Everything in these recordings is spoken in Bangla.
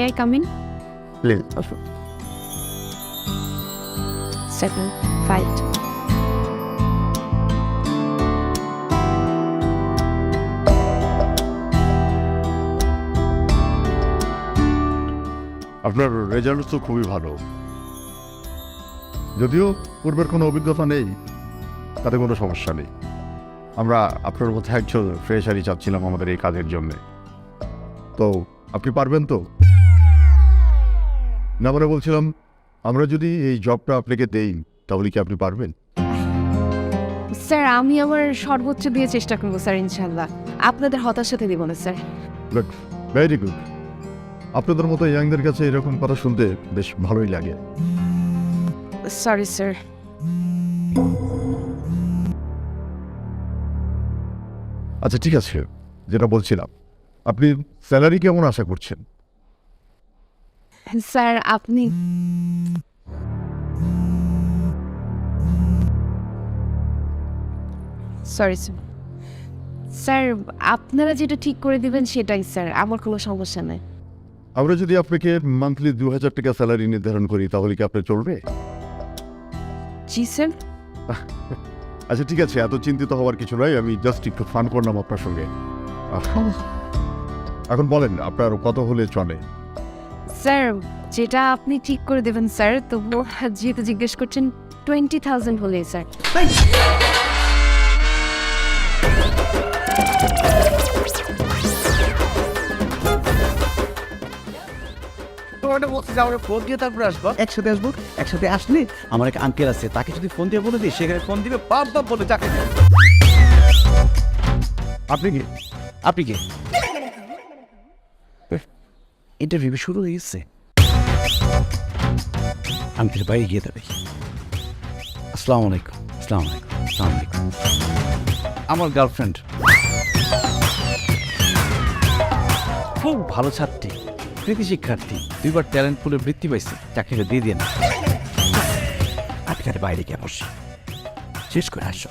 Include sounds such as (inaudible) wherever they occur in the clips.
May I come in please seven five আপনার রেজাল্ট তো খুবই ভালো। যদিও পূর্বের কোনো অভিজ্ঞতা নেই তাতে কোনো সমস্যা নেই। আমরা আপনার মধ্যে একজন ফ্রেশারি চাচ্ছিলাম আমাদের এই কাজের জন্যে। তো আপনি পারবেন তো? না মানে বলছিলাম আমরা যদি এই জবটা আপনাকে দেই তাহলে কি আপনি পারবেন? স্যার আমি আমার সর্বোচ্চ দিয়ে চেষ্টা করব স্যার ইনশাল্লাহ আপনাদের হতাশাতে দিব না স্যার গুড ভেরি গুড আপনাদের মতো ইয়াংদের কাছে এরকম কথা শুনতে বেশ ভালোই লাগে। সরি স্যার আচ্ছা ঠিক আছে যেটা বলছিলাম। আপনি স্যালারি কেমন আশা করছেন? স্যার আপনি সরি স্যার স্যার আপনারা যেটা ঠিক করে দিবেন সেটাই স্যার। আমার কোনো সমস্যা নেই। আমরা যদি আপনাকে মান্থলি দু হাজার টাকা স্যালারি নির্ধারণ করি তাহলে কি আপনার চলবে? জি স্যার। আচ্ছা ঠিক আছে। এত চিন্তিত হওয়ার কিছু নয় আমি জাস্ট একটু ফান করলাম আপনার সঙ্গে। এখন বলেন আপনার কত হলে চলে? স্যার, যেটা আপনি ঠিক করে দেবেন, স্যার, তবু যেহেতু জিজ্ঞেস করছেন টোয়েন্টি থাউজেন্ড হলে স্যার। বলছি ফোন দিয়ে তারপরে আসব। একসাথে আসব? একসাথে আসলে আমার আছে, তাকে যদি ফোন দিয়ে বলে দিই সেখানে ফোন দিবে বলে আপনি কি? আপনি কি? ইন্টারভিউ শুরু হয়ে গেছে আঙ্কেল বাইরে গিয়ে দেবে আসসালামু আলাইকুম আসসালামু আলাইকুম আসসালামু আলাইকুম আমার গার্লফ্রেন্ড খুব ভালো ছাত্রী, কৃতি শিক্ষার্থী, দুইবার ট্যালেন্ট পুলে বৃত্তি পাইছে, চাকরিটা দিয়ে দিয়ে না। আপনি তাহলে বাইরে গিয়ে বসে শেষ করে আসো।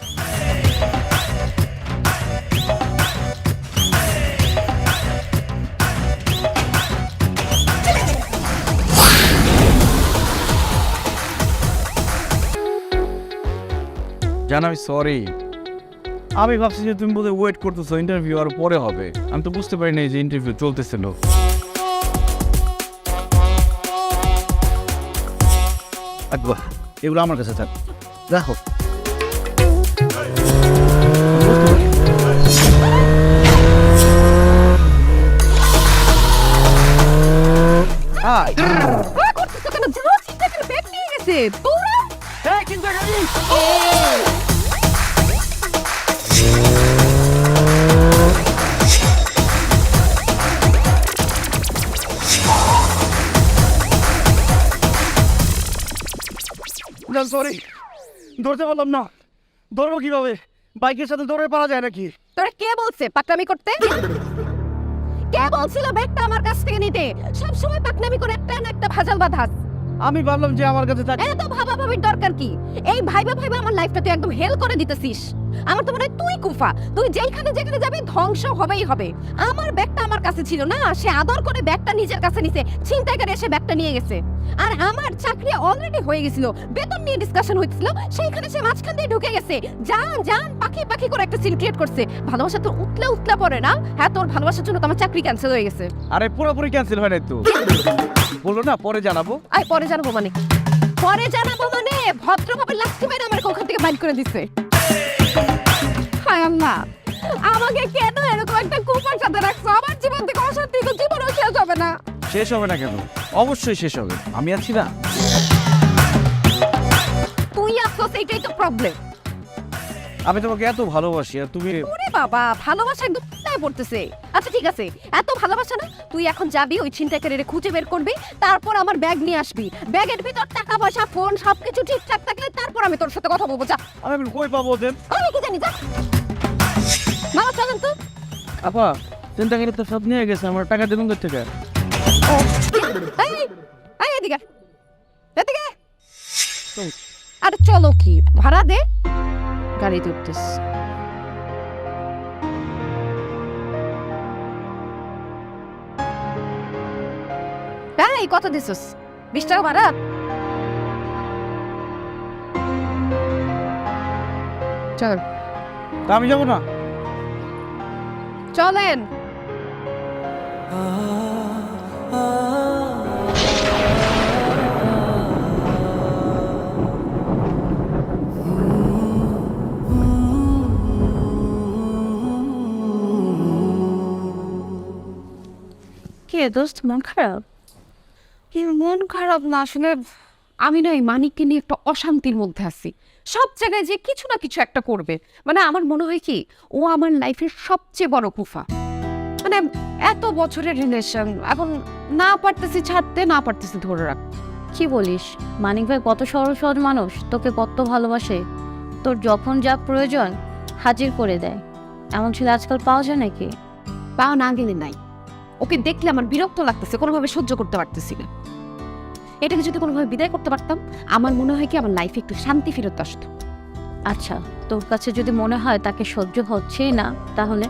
জান আমি সরি আমি ভাবছি যে তুমি বোধহয় ওয়েট করতেছো ইন্টারভিউ আর পরে হবে। আমি তো বুঝতে পারি পারিনি যে ইন্টারভিউ চলতেছিল আকবা এগুলো আমার কাছে থাক। সরি ধরতে পারলাম না। ধরবো কীভাবে? বাইকের সাথে দৌড়ে পারা যায় নাকি? তোরা কে বলছে পাকনামি করতে? কে বলছিল ব্যাগটা আমার কাছ থেকে নিতে? সব সময় পাকনামি করে একটা না একটা ভাজাল বাধাস। আমি ভাবলাম যে আমার কাছে থাকে এত ভাবা ভাবির দরকার কি? এই ভাইবা ভাইবা আমার লাইফটা তুই একদম হেল করে দিতেছিস। আমার তো মনে হয় তুই কুফা। তুই যেখানে যেখানে যাবি ধ্বংস হবেই হবে। আমার ব্যাগটা আমার কাছে ছিল না সে আদর করে ব্যাগটা নিজের কাছে নিছে ছিনতাইকারী এসে ব্যাগটা নিয়ে গেছে। আর আমার চাকরি অলরেডি হয়ে গেছিল বেতন নিয়ে ডিসকাশন হইছিল সেইখানে সে মাঝখান দিয়ে ঢুকে গেছে। জান জান পাখি পাখি করে একটা সিন ক্রিয়েট করছে। ভালোবাসা তো উতলা উতলা পড়ে না? হ্যাঁ তোর ভালোবাসার জন্য তো আমার চাকরি ক্যান্সেল হয়ে গেছে। আরে পুরোপুরি ক্যান্সেল হয় নাই তো? বলল না পরে জানাব। আই পরে জানাব মানে। পরে জানাব মানে ভদ্রভাবে লাস্টি মেরে আমার ওখান থেকে বাইর করে দিচ্ছে আল্লাহ আমাকে কেন এরকম একটা কুপার সাথে রাখছো? আমার জীবন থেকে অশান্তি তো জীবনও শেষ হবে না। শেষ হবে না কেন? অবশ্যই শেষ হবে। আমি আছি না। তুই এইটাই তো প্রবলেম আমি তোমাকে এত ভালোবাসি আর তুমি ওরে বাবা ভালোবাসা একদম কোথায় পড়তেছে। আচ্ছা ঠিক আছে। এত ভালোবাসা না তুই এখন যাবি ওই ছিনতাইকারীরে খুঁজে বের করবি তারপর আমার ব্যাগ নিয়ে আসবি। ব্যাগের ভিতর টাকা পয়সা ফোন সবকিছু ঠিকঠাক থাকলে তারপর আমি তোর সাথে কথা বলব। যা। আমি কই পাবো ওদের? আমি কি জানি যা। আপা চিন্তা করে তো সব নিয়ে গেছে আমার টাকা দেবেন থেকে এই, এই, এদিকে। এদিকে। আরে চলো কি ভাড়া দে। গাড়িতে উঠতেস এই কত দিছস? বিশ টাকা ভাড়া? চল। আমি যাব না? চলেন। কে দোস্ত মন খারাপ? কি মন খারাপ না আসলে আমি না এই মানিককে নিয়ে একটা অশান্তির মধ্যে আছি। সব জায়গায় যে কিছু না কিছু একটা করবে। মানে আমার মনে হয় কি ও আমার লাইফের সবচেয়ে বড় কুফা। মানে এত বছরের রিলেশন এখন না পারতেছি ছাড়তে না পারতেছি ধরে রাখ। কি বলিস? মানিক ভাই কত সরল সহজ মানুষ। তোকে কত ভালোবাসে। তোর যখন যা প্রয়োজন হাজির করে দেয়। এমন ছেলে আজকাল পাওয়া যায় নাকি? পাওয়া না গেলে নাই। ওকে দেখলে আমার বিরক্ত লাগতেছে কোনোভাবে সহ্য করতে পারতেছি না। এটাকে যদি কোনোভাবে বিদায় করতে পারতাম আমার মনে হয় কি আমার লাইফে একটু শান্তি ফেরত আসতো। আচ্ছা তোর কাছে যদি মনে হয় তাকে সহ্য হচ্ছেই না তাহলে?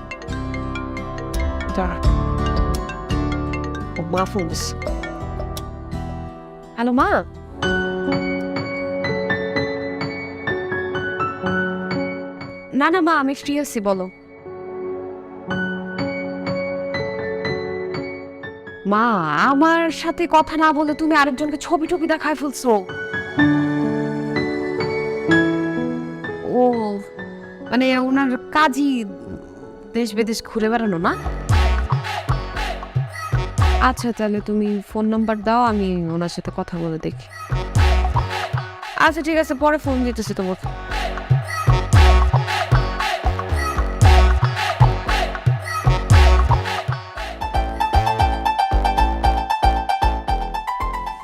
হ্যালো মা। না না মা আমি ফ্রি আছি বলো। মা, আমার সাথে কথা না বলে তুমি আরেকজনকে ছবি টবি দেখায় ফেলছো। ও মানে ওনার কাজই দেশ বিদেশ ঘুরে বেড়ানো না? আচ্ছা তাহলে তুমি ফোন নাম্বার দাও, আমি ওনার সাথে কথা বলে দেখি। আচ্ছা ঠিক আছে, পরে ফোন দিতেছি তোমাকে।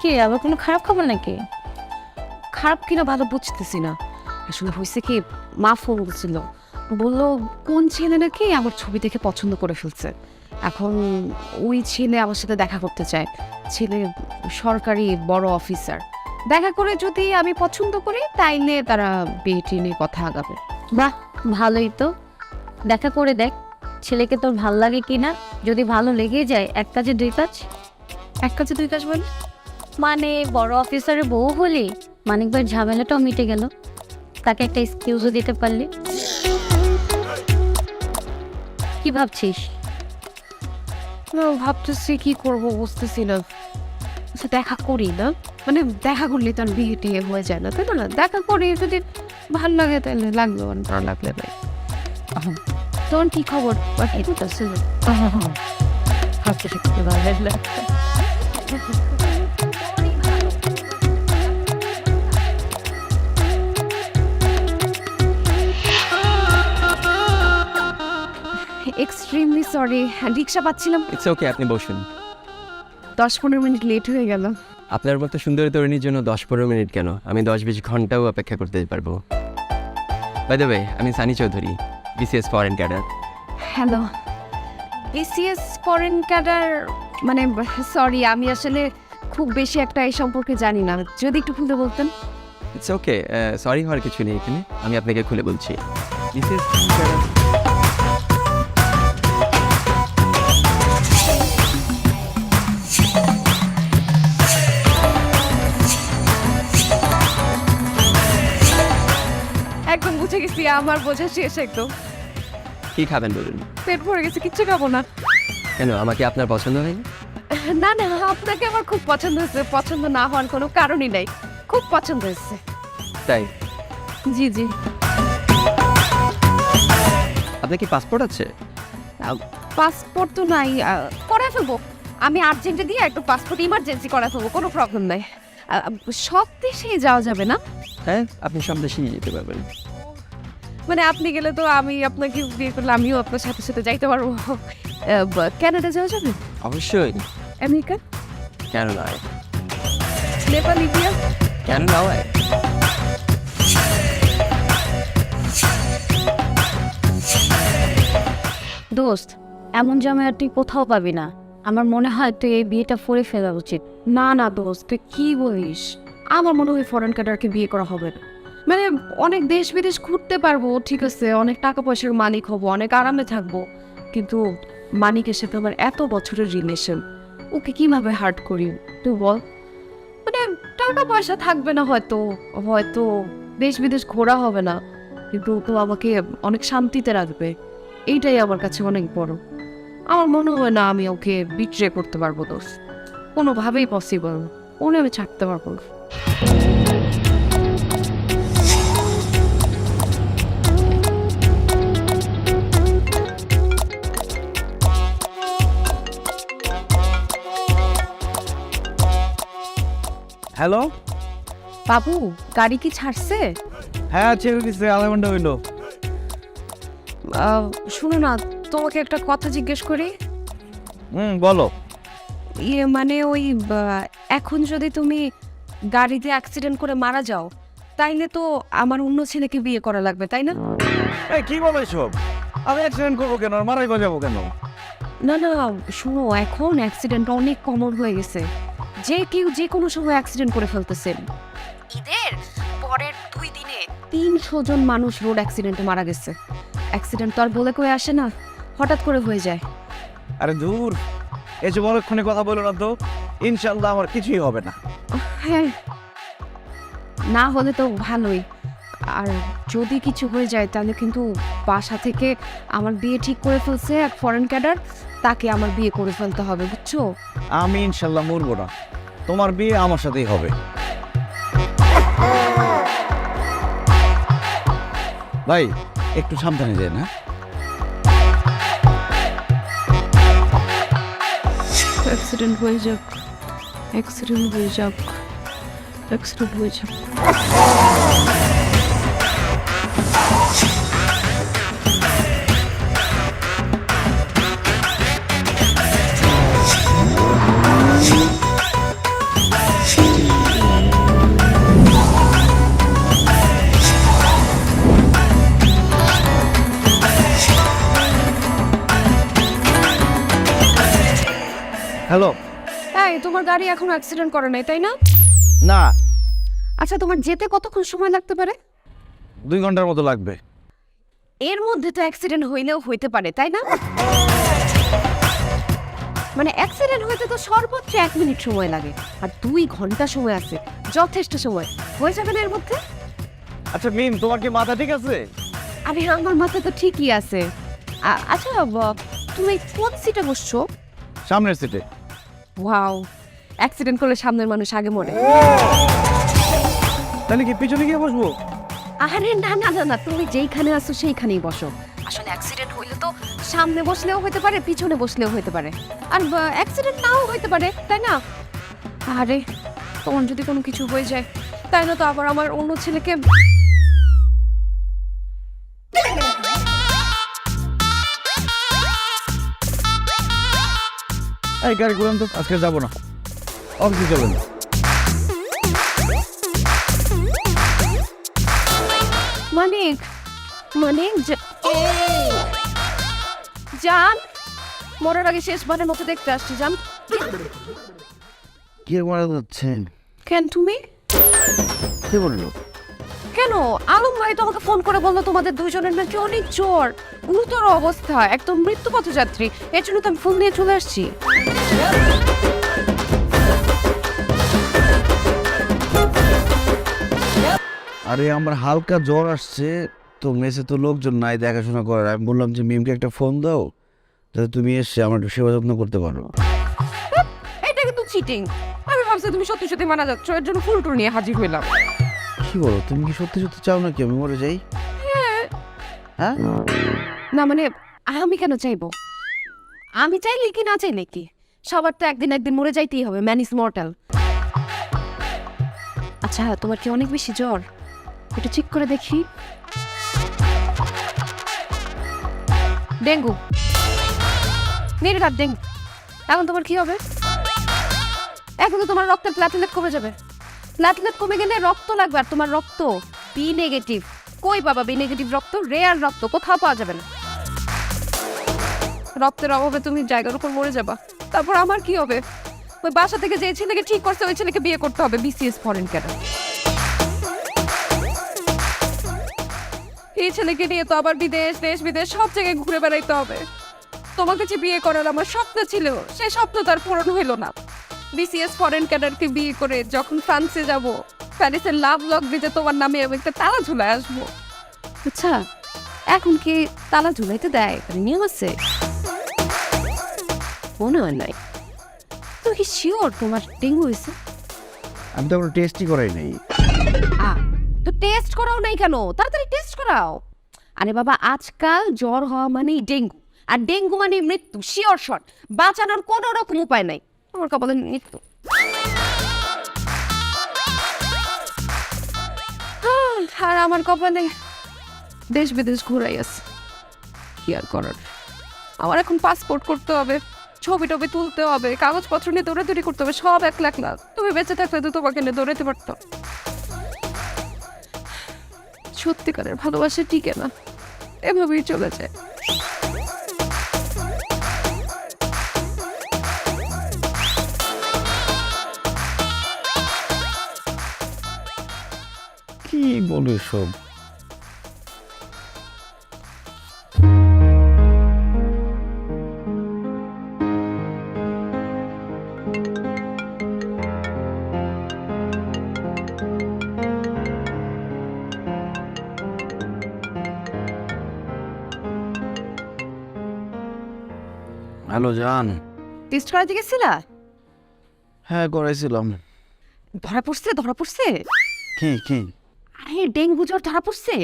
কি? আবার কোনো খারাপ খবর নাকি? খারাপ কিনা ভালো বুঝতেছি না। আসলে হয়েছে কি মা ফোন করছিল বলল কোন ছেলে নাকি আমার ছবি দেখে পছন্দ করে ফেলছে? এখন ওই ছেলে আমার সাথে দেখা করতে চায়। ছেলে সরকারি বড় অফিসার। দেখা করে যদি আমি পছন্দ করি তাইলে তারা বিয়ে নিয়ে কথা আগাবে। বাহ ভালোই তো। দেখা করে দেখ ছেলেকে তোর ভালো লাগে কি না যদি ভালো লেগে যায় এক কাজে দুই কাজ? এক কাজে দুই কাজ বলি মানে বড় অফিসারের বউ হলি মানিক ভাইয়ের ঝামেলাটাও মিটে গেল। তাকে একটা এক্সকিউজও দিতে পারলি। কি ভাবছিস? না, ভাবতেছি কি করব বুঝতেছি না। আচ্ছা দেখা করি না। মানে দেখা করলে তো আর বিয়ে টিয়ে হয়ে যায় না তাই না? দেখা করি যদি ভালো লাগে তাহলে লাগল আর না লাগলে নাই। তোর কি খবর? এক্সট্রিমলি সরি রিক্সা পাচ্ছিলাম। ইটস ওকে আপনি বসুন। দশ পনেরো মিনিট লেট হয়ে গেল। আপনার মতো সুন্দরী তরুণীর জন্য দশ পনেরো মিনিট কেন? আমি দশ বিশ ঘন্টাও অপেক্ষা করতে পারব। বাই দ্য ওয়ে আমি Sunny Chowdhury BCS foreign cadre hello BCS foreign cadre মানে সরি আমি আসলে খুব বেশি একটা এই সম্পর্কে জানি না। যদি একটু খুলতে বলতেন। ইটস ওকে সরি হওয়ার কিছু নেই এখানে। আমি আপনাকে খুলে বলছি। বিসিএস একদম আমার বোঝা শেষ একদম। কী খাবেন বলুন? পেট ভরে গেছে কিচ্ছু খাব না। কেন আমাকে আপনার পছন্দ হয়নি? না না আপনাকে আমার খুব পছন্দ হয়েছে। পছন্দ না হওয়ার কোনো কারণই নাই। খুব পছন্দ হয়েছে। তাই? জি জি। আপনার কি পাসপোর্ট আছে? পাসপোর্ট তো নাই। করা ফেলব। আমি আর্জেন্টে দিয়ে একটু পাসপোর্ট ইমার্জেন্সি করা ফেলব কোনো প্রবলেম নাই। সব দেশেই যাওয়া যাবে না? হ্যাঁ আপনি সব দেশেই যেতে পারবেন। মানে আপনি গেলে তো আমি আপনাকে বিয়ে করলে আমিও আপনার সাথে সাথে যাইতে পারব। ক্যানাডা যাওয়া যাবে? অবশ্যই। আমেরিকা? কেন নয় নেপাল ইন্ডিয়া? কেন নয় দোস্ত এমন জামাই আর তুই কোথাও পাবি না। আমার মনে হয় তুই এই বিয়েটা করে ফেলা উচিত। না না দোস্ত তুই কি বলিস? আমার মনে হয় ফরেন কাটারকে বিয়ে করা হবে না। মানে অনেক দেশ বিদেশ ঘুরতে পারব, ঠিক আছে, অনেক টাকা পয়সার মালিক হব, অনেক আরামে থাকব, কিন্তু মানিকের সাথে আমার এত বছরের রিলেশন ওকে কীভাবে হার্ট করি, তুই বল? মানে টাকা পয়সা থাকবে না হয়তো হয়তো দেশ বিদেশ ঘোরা হবে না, কিন্তু তো আমাকে অনেক শান্তিতে রাখবে, এইটাই আমার কাছে অনেক বড়। আমার মনে হয় না আমি ওকে বিট্রে করতে পারব দোষ কোনোভাবেই পসিবল ওনে আমি ছাড়তে পারব হ্যালো? বাবু গাড়ি কি ছাড়ছে? হ্যাঁ ছেড়ে দিচ্ছে আধা ঘণ্টা হইল। আহ, শোনো না তোমাকে একটা কথা জিজ্ঞেস করি? হুম বলো। ইয়ে মানে ওই বা, এখন যদি তুমি গাড়িতে অ্যাক্সিডেন্ট করে মারা যাও তাইলে তো আমার অন্য ছেলেকে বিয়ে করা লাগবে তাই না? এই কি বলো এসব? আমি অ্যাক্সিডেন্ট করব কেন? আর মারাই বাজাবো কেন? না না শোনো এখন অ্যাক্সিডেন্ট অনেক কমন হয়ে গেছে। যে কেউ যে কোনো সময় অ্যাক্সিডেন্ট করে ফেলতেছে। ঈদের পরের দুই দিনে তিনশো জন মানুষ রোড অ্যাক্সিডেন্টে মারা গেছে। অ্যাক্সিডেন্ট তো আর বলে কয়ে আসে না হঠাৎ করে হয়ে যায়। আরে দূর এসব অনেকক্ষণে কথা বলো না তো ইনশাল্লাহ আমার কিছুই হবে না। হ্যাঁ। না হলে তো ভালোই। আর যদি কিছু হয়ে যায় তাহলে কিন্তু বাসা থেকে আমার বিয়ে ঠিক করে ফেলছে এক ফরেন ক্যাডার তাকে আমার বিয়ে করে ফেলতে হবে বুঝছ? আমি ইনশাল্লাহ মরবো না। তোমার বিয়ে আমার সাথেই হবে। ভাই, একটু সাবধানে যায় হ্যাঁ অ্যাক্সিডেন্ট হয়ে যাক। অ্যাক্সিডেন্ট হয়ে যাক। অ্যাক্সিডেন্ট হয়ে যাক। তোমার গাড়ি এখন অ্যাক্সিডেন্ট করে নাই তাই না? না। আচ্ছা তোমার যেতে কতক্ষণ সময় লাগতে পারে? দুই ঘণ্টার মতো লাগবে। এর মধ্যে তো অ্যাক্সিডেন্ট হইলেও হইতে পারে তাই না? মানে অ্যাক্সিডেন্ট হইতে তো সর্বোচ্চ এক মিনিট সময় লাগে আর দুই ঘণ্টা সময় আছে যথেষ্ট সময়। হয়ে যাবে না এর মধ্যে? আচ্ছা মিম তোমার কি মাথা ঠিক আছে? আরে আমার মাথা তো ঠিকই আছে। আ- আচ্ছা ব- তুমি কোন সিটে বসছো? সামনের সিটে ওয়াও অ্যাক্সিডেন্ট করলে সামনের মানুষ আগে মরে। তাহলে কি পিছনে গিয়ে বসবো? আরে না না না না তুমি যেইখানে আছো সেইখানেই বসো। আসলে অ্যাক্সিডেন্ট হইলে তো সামনে বসলেও হতে পারে পিছনে বসলেও হতে পারে। আর অ্যাক্সিডেন্ট নাও হইতে পারে তাই না? আরে তোমার যদি কোনো কিছু হয়ে যায় তাই না তো আবার আমার অন্য ছেলেকে এই গাড়ি করলাম তো আজকে যাব না। অফিসে চলবেন মানিক মানিক যা- জান মরার আগে শেষবারের মতো দেখতে আসছি জান কে মারা যাচ্ছে? কেন তুমি? কে বলল? কেন? আলম ভাই তো আমাকে ফোন করে বলল তোমাদের দুজনের নাকি অনেক জ্বর। গুরুতর অবস্থা একদম মৃত্যু পথযাত্রী এর জন্য তো আমি ফোন নিয়ে চলে আসছি। আরে আমার হালকা জ্বর আসছে তো মেসে তো লোকজন নাই দেখাশোনা করার। আমি বললাম যে মিমকে একটা ফোন দাও যাতে তুমি এসে আমার একটু সেবা যত্ন করতে পারো। এটা কিন্তু চিটিং আমি ভাবছি তুমি সত্যি সত্যি মারা যাচ্ছ এর জন্য ফুল টুল নিয়ে হাজির হইলাম। কি বলো তুমি কি সত্যি সত্যি চাও নাকি আমি মরে যাই? হ্যাঁ। না মানে আমি কেন চাইব? আমি চাইলে কি না চাইলে কি? সবার তো একদিন একদিন মরে যাইতেই হবে ম্যান ইজ মর্টাল আচ্ছা তোমার কি অনেক বেশি জ্বর? একটু চেক করে দেখি। ডেঙ্গু। নির্ঘাত ডেঙ্গু। এখন তোমার কি হবে? এখন তো তোমার রক্তের প্লাটিলেট কমে যাবে। প্লাটিলেট কমে গেলে রক্ত লাগবে আর তোমার রক্ত বি নেগেটিভ কই পাবা বি নেগেটিভ রক্ত? রেয়ার রক্ত, কোথাও পাওয়া যাবে না। রক্তের অভাবে তুমি জায়গার উপর মরে যাবা। তারপর আমার কি হবে? ওই বাসা থেকে যে ছেলেকে ঠিক করছে, ওই ছেলেকে বিয়ে করতে হবে বিসিএস ফরেন ক্যাডার এই ছেলেকে নিয়ে তো আবার বিদেশ দেশ বিদেশ সব জায়গায় ঘুরে বেড়াইতে হবে। তোমাকে যে বিয়ে করার আমার স্বপ্ন ছিল সেই স্বপ্ন তার পূরণ হইল না। বিসিএস ফরেন ক্যাডারকে বিয়ে করে যখন ফ্রান্সে যাব প্যারিসের লাভ লক দিতে তোমার নামে আমি একটা তালা ঝুলে আসব। আচ্ছা এখন কি তালা ঝুলাইতে দেয়? নিয়ম আছে। মনে হয় নাই। তুমি কি শিওর তোমার ডেঙ্গু হয়েছে আমি তো কোনো টেস্টই করাই নাই। তো টেস্ট করাও নাই কেন? তাড়াতাড়ি টেস্ট করাও। আরে বাবা, আজকাল জ্বর হওয়া মানেই ডেঙ্গু। আর ডেঙ্গু মানে মৃত্যু শিওর শট বাঁচানোর কোনো রকম উপায় নাই। আমার কপালে মৃত্যু। (sighs) আর আমার কপালে দেশ বিদেশ ঘুরাই আছে। কি আর করার? আমার এখন পাসপোর্ট করতে হবে ছবি টবি তুলতে হবে, কাগজপত্র নিয়ে দৌড়াদৌড়ি করতে হবে, সব এক লাখ লাখ। তুমি বেঁচে থাকলে তো তোমাকে নিয়ে দৌড়াতে পারতাম। সত্যিকারের ভালোবাসা টিকে না। এভাবেই চলে যায়। কি বলে সব হ্যালো জান। টেস্ট করাতে গেছিলা? হ্যাঁ করাইছিলাম। ধরা পড়ছে ধরা পড়ছে? কি কি? আরে ডেঙ্গু জ্বর ধরা পড়ছে?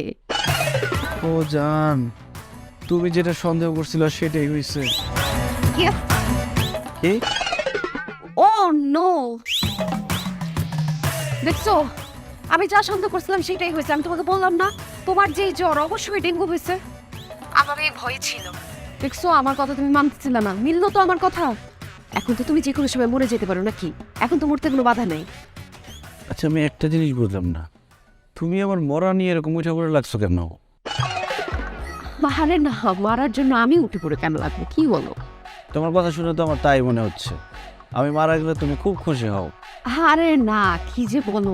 ও জান তুমি যেটা সন্দেহ করছিল সেটাই হয়েছে কি? কি? Oh no. দেখছ আমি যা সন্দেহ করছিলাম সেটাই হয়েছে। আমি তোমাকে বললাম না তোমার যে জ্বর অবশ্যই ডেঙ্গু হয়েছে। আমার এই ভয় ছিল। দেখছ আমার কথা তুমি মানতেছিলে না। মিললো তো আমার কথা। এখন তো তুমি যে কোনো সময় মরে যেতে পারো নাকি? এখন তো মরতে কোনো বাধা নেই। আচ্ছা আমি একটা জিনিস বুঝলাম না। তুমি আমার মরা নিয়ে এরকম উঠা করে লাগছো কেন? আরে না মারার জন্য আমি উঠে পড়ে কেন লাগবো? কি বলো? তোমার কথা শুনে তো আমার তাই মনে হচ্ছে। আমি মারা গেলে তুমি খুব খুশি হও। আরে না কি যে বলো?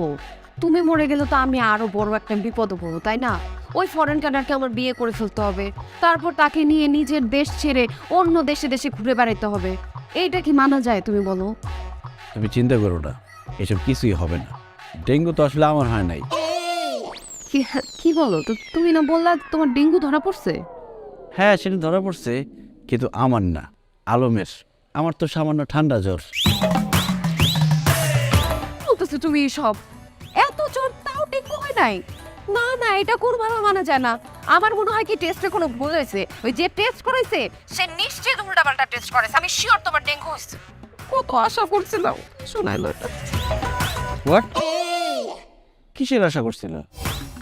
তুমি মরে গেলে তো আমি আরও বড় একটা বিপদে পড়ব তাই না? ওই ফরেন কানারকে আমার বিয়ে করে ফেলতে হবে। তারপর তাকে নিয়ে নিজের দেশ ছেড়ে অন্য দেশে দেশে ঘুরে বেড়াতে হবে। এইটা কি মানা যায় তুমি বলো? তুমি চিন্তা করো না এসব কিছুই হবে না। ডেঙ্গু তো আসলে আমার হয় নাই। কি কি বলো? তো তুমি না বললা তোমার ডেঙ্গু ধরা পড়ছে? হ্যাঁ সেটা ধরা পড়ছে কিন্তু আমার না। আলমের আমার তো সামান্য ঠান্ডা জ্বর। বলতেছো তুমি সব এত জ্বর তাও ডেঙ্গু হয় নাই? না না এটা কোনোভাবে মানা যায় না। আমার মনে হয় কি টেস্টে কোনো ভুল হয়েছে। ওই যে টেস্ট করেছে সে নিশ্চয়ই উল্টাপাল্টা টেস্ট করেছে। আমি শিওর তোমার ডেঙ্গু হয়েছে। কত আশা করছিলাম। শোনাইলো এটা। হোয়াট কিসের আশা করছিল?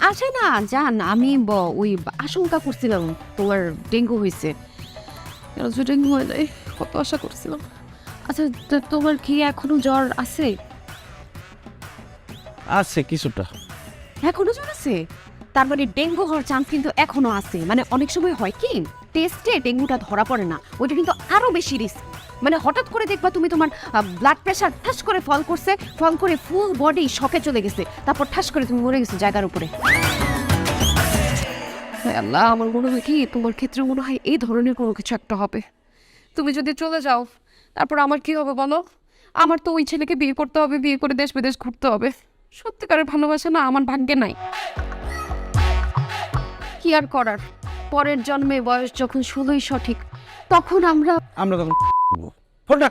আছে না জান আমি ব- ওই আশঙ্কা করছিলাম তোমার ডেঙ্গু হয়েছে। যে ডেঙ্গু হয় নাই কত আশা করছিলাম। আচ্ছা তো তোমার কি এখনও জ্বর আছে? আছে কিছুটা। এখনও জ্বর আছে? তার মানে ডেঙ্গু হওয়ার চান্স কিন্তু এখনও আছে। মানে অনেক সময় হয় কি টেস্টে ডেঙ্গুটা ধরা পড়ে না। ওইটা কিন্তু আরও বেশি রিস্ক মানে হঠাৎ করে দেখবা তুমি তোমার ব্লাড প্রেশার ঠাস করে ফল করছে ফল করে ফুল বডি শকে চলে গেছে। তারপর ঠাস করে তুমি মরে গেছো জায়গার উপরে। আল্লাহ, আমার মনে হয় কি, তোমার ক্ষেত্রে মনে হয় এই ধরনের কোনো কিছু একটা হবে। তুমি যদি চলে যাও, তারপর আমার কি হবে বলো? আমার তো ওই ছেলেকে বিয়ে করতে হবে, বিয়ে করে দেশ বিদেশ ঘুরতে হবে। সত্যিকারের ভালোবাসা না আমার ভাগ্যে নাই। কি আর করার? পরের জন্মে বয়স যখন ষোলোই সঠিক তখন আমরা আমরা তখন ফোনটা